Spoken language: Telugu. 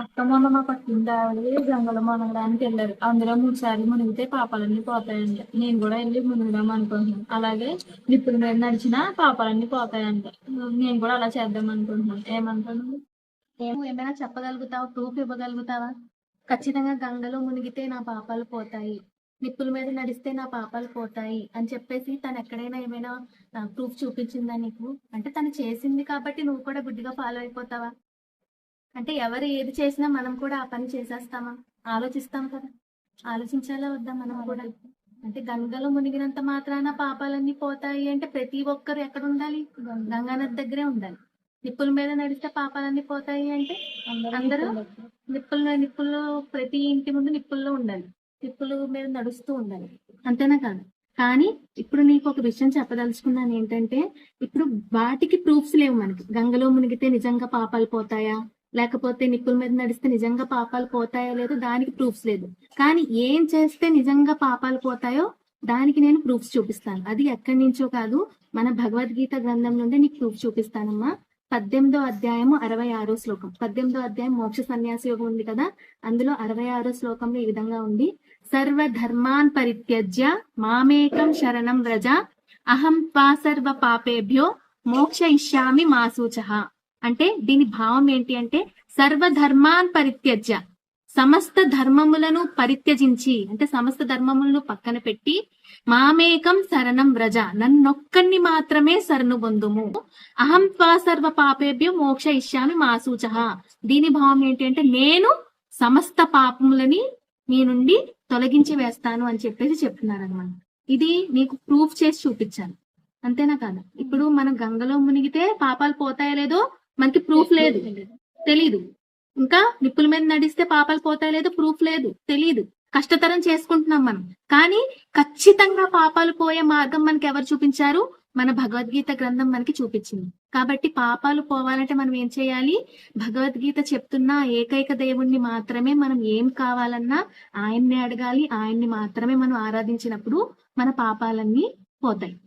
అక్క మా పక్కింటి ఆవిడ గంగలో మునగడానికి వెళ్ళారు. అందులో మూడు సార్లు మునిగితే పాపాలన్నీ పోతాయంట. నేను కూడా వెళ్ళి మునుగుదాం అనుకుంటున్నాను. అలాగే నిప్పుల మీద నడిచినా పాపాలన్నీ పోతాయంట. నేను కూడా అలా చేద్దాం అనుకుంటున్నాను. ఏమంటున్నాను ఏమో ఏమైనా చెప్పగలుగుతావా? ప్రూఫ్ ఇవ్వగలుగుతావా? ఖచ్చితంగా గంగలో మునిగితే నా పాపాలు పోతాయి. నిప్పుల మీద నడిస్తే నా పాపాలు పోతాయి అని చెప్పేసి తను ఎక్కడైనా ఏమైనా ప్రూఫ్ చూపించిందా నీకు? అంటే తను చేసింది కాబట్టి నువ్వు కూడా గుడ్డిగా ఫాలో అయిపోతావా? అంటే ఎవరు ఏది చేసినా మనం కూడా ఆ పని చేసేస్తామా? ఆలోచిస్తాం కదా. ఆలోచించాలా వద్దా మనం కూడా? అంటే గంగలో మునిగినంత మాత్రాన పాపాలన్నీ పోతాయి అంటే ప్రతి ఒక్కరు ఎక్కడ ఉండాలి? గంగానది దగ్గరే ఉండాలి. నిప్పుల మీద నడిస్తే పాపాలన్నీ పోతాయి అంటే అందరూ నిప్పుల్లో నిప్పుల్లో ప్రతి ఇంటి ముందు నిప్పుల్లో ఉండాలి. నిప్పుల మీద నడుస్తూ ఉండాలి. అంతేనా కాదు. కానీ ఇప్పుడు నీకు ఒక విషయం చెప్పదలుచుకున్నాను ఏంటంటే ఇప్పుడు వాటికి ప్రూఫ్స్ లేవు మనకి. గంగలో మునిగితే నిజంగా పాపాలు పోతాయా? లేకపోతే నిప్పుల మీద నడిస్తే నిజంగా పాపాలు పోతాయో లేదో దానికి ప్రూఫ్స్ లేదు. కానీ ఏం చేస్తే నిజంగా పాపాలు పోతాయో దానికి నేను ప్రూఫ్స్ చూపిస్తాను. అది ఎక్కడి నుంచో కాదు మన భగవద్గీత గ్రంథం నుండి నీకు ప్రూఫ్ చూపిస్తానమ్మా. పద్దెనిమిదో అధ్యాయము అరవై ఆరో శ్లోకం. పద్దెనిమిదో అధ్యాయం మోక్ష సన్యాస యోగం ఉంది కదా? అందులో అరవై ఆరో శ్లోకంలో ఈ విధంగా ఉంది. సర్వ ధర్మాన్ పరిత్యజ్య మామేకం శరణం వ్రజ. అహం త్వా సర్వ పాపేభ్యో మోక్ష ఇష్యామి మాసూచహ అంటే దీని భావం ఏంటి అంటే సర్వ ధర్మాన్ పరిత్యజ్య. సమస్త ధర్మములను పరిత్యజించి అంటే సమస్త ధర్మములను పక్కన పెట్టి మామేకం శరణం వ్రజ. నన్నొక్కడిని మాత్రమే శరణు పొందుము అహం త్వా సర్వ పాపేభ్యం మోక్ష ఇష్యామి మాసూచ దీని భావం ఏంటి అంటే నేను సమస్త పాపములని మీ నుండి తొలగించి వేస్తాను అని చెప్పేసి చెప్తున్నారు అనమాట ఇది నీకు ప్రూఫ్ చేసి చూపించాను. అంతేనా కాదు? ఇప్పుడు మనం గంగలో మునిగితే పాపాలు పోతాయో లేదో మనకి ప్రూఫ్ లేదు. తెలీదు. ఇంకా నిప్పుల మీద నడిస్తే పాపాలు పోతాయో లేదో ప్రూఫ్ లేదు. తెలీదు. కష్టతరం చేసుకుంటున్నాం మనం. కానీ ఖచ్చితంగా పాపాలు పోయే మార్గం మనకి ఎవరు చూపించారు? మన భగవద్గీత గ్రంథం మనకి చూపించింది. కాబట్టి పాపాలు పోవాలంటే మనం ఏం చేయాలి? భగవద్గీత చెప్తున్న ఏకైక దేవుణ్ణి మాత్రమే మనం ఏం కావాలన్నా ఆయన్ని అడగాలి. ఆయన్ని మాత్రమే మనం ఆరాధించినప్పుడు మన పాపాలన్నీ పోతాయి.